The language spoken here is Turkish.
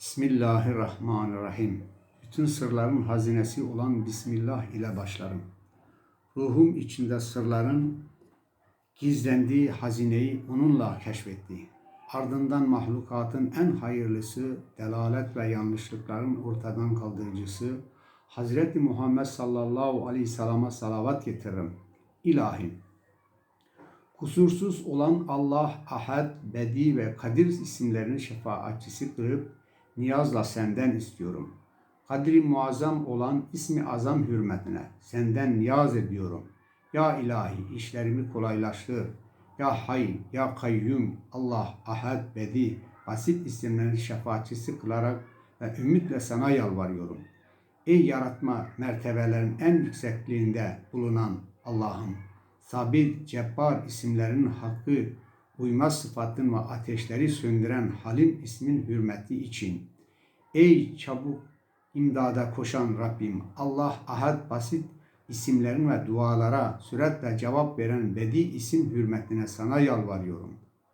Bismillahirrahmanirrahim. Bütün sırların hazinesi olan Bismillah ile başlarım. Ruhum içinde sırların gizlendiği hazineyi onunla keşfetti. Ardından mahlukatın en hayırlısı, delalet ve yanlışlıkların ortadan kaldırıcısı, Hazreti Muhammed sallallahu aleyhi ve sellem'e salavat getiririm. İlahim, kusursuz olan Allah, Ahad, Bedi ve Kadir isimlerinin şefaatçisi kırıp niyazla senden istiyorum. Kadri muazzam olan ismi azam hürmetine senden niyaz ediyorum. Ya ilahi işlerimi kolaylaştır. Ya hay, ya kayyum, Allah, ahad, bedi, basit isimlerin şefaatçisi kılarak ve ümitle sana yalvarıyorum. Ey yaratma mertebelerin en yüksekliğinde bulunan Allah'ım, sabit, cebbar isimlerinin hakkı, uymaz sıfatın ve ateşleri söndüren Halim ismin hürmeti için. Ey çabuk imdada koşan Rabbim, Allah ahad basit isimlerin ve dualara süratle cevap veren Bedi isim hürmetine sana yalvarıyorum.